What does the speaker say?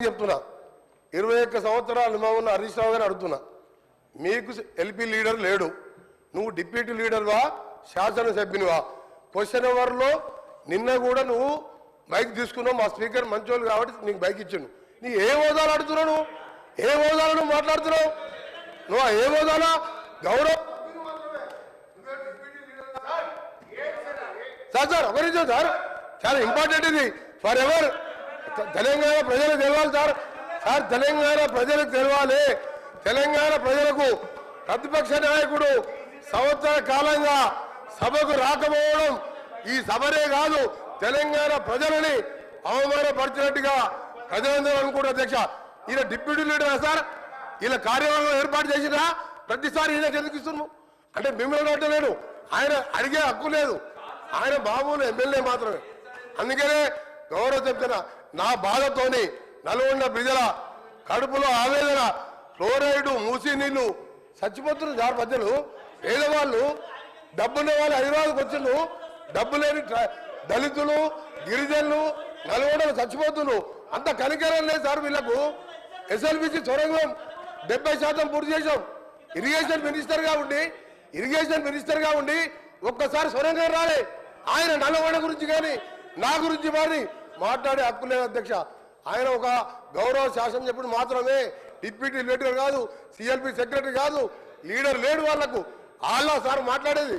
చెప్తున్నా ఇరవై ఒక్క సంవత్సరాలు అనుభవం ఉన్న హరీష్ రావు గారిని అడుగుతున్నా మీకు ఎల్పీ లీడర్ లేడు నువ్వు డిప్యూటీ లీడర్వా శాసనసభ్యునివా క్వశ్చన్ అవర్లో నిన్న కూడా నువ్వు బైక్ తీసుకున్నావు మా స్పీకర్ మంచోళ్ళు కాబట్టి నీకు బైక్ ఇచ్చిండు నీ ఏ హోదాలు అడుగుతున్నావు నువ్వు ఏ హోదాలు నువ్వు మాట్లాడుతున్నావు నువ్వు ఏ హోదాలా గౌరవ సార్ సార్ ఒక సార్ చాలా ఇంపార్టెంట్ ఇది ఫర్ ఎవర్ తెలంగాణ ప్రజలకు తెలవాలి సార్. సార్ తెలంగాణ ప్రజలకు తెలవాలి. తెలంగాణ ప్రజలకు ప్రతిపక్ష నాయకుడు సంవత్సర కాలంగా సభకు రాకపోవడం ఈ సభనే కాదు తెలంగాణ ప్రజలని అవమానపరిచినట్టుగా ప్రజలందరూ అనుకుంటారు అధ్యక్ష. ఈయన డిప్యూటీ లీడర్ సార్? ఈయన కార్యవర్గం ఏర్పాటు చేసినా ప్రతిసారి ఈయన గెలిపిస్తున్నాము అంటే మిమ్మల్ని అడ్డలేడు ఆయన అడిగే హక్కు లేదు. ఆయన మామూలు ఎమ్మెల్యే మాత్రమే. అందుకనే గౌరవ చెప్తున్నా నా బాధతోని నల్గొండ ప్రజల కడుపులో ఆవేదన క్లోరైడ్ మూసి నీళ్ళు చచ్చిపోతున్నారు సార్ ప్రజలు. పేదవాళ్ళు డబ్బున్న వాళ్ళు హైదరాబాద్కి వచ్చిండ్రు డబ్బు లేని దళితులు గిరిజనులు నల్గొండలు చచ్చిపోతున్నారు. అంత కనికరం లేదు సార్ వీళ్ళకు. ఎస్ఎల్బిసి సొరంగం డెబ్బై శాతం పూర్తి చేశాం. ఇరిగేషన్ మినిస్టర్గా ఉండి ఇరిగేషన్ మినిస్టర్గా ఉండి ఒక్కసారి సొరంగం రాలే. ఆయన నల్లగొండ గురించి కానీ నా గురించి మరి మాట్లాడే హక్కు లేదు అధ్యక్ష. ఆయన ఒక గౌరవ శాసనం చెప్పుడు మాత్రమే డిప్యూటీ లీడర్ కాదు సిఎల్పి సెక్రటరీ కాదు లీడర్ లేడు వాళ్ళకు వాళ్ళ సార్ మాట్లాడేది.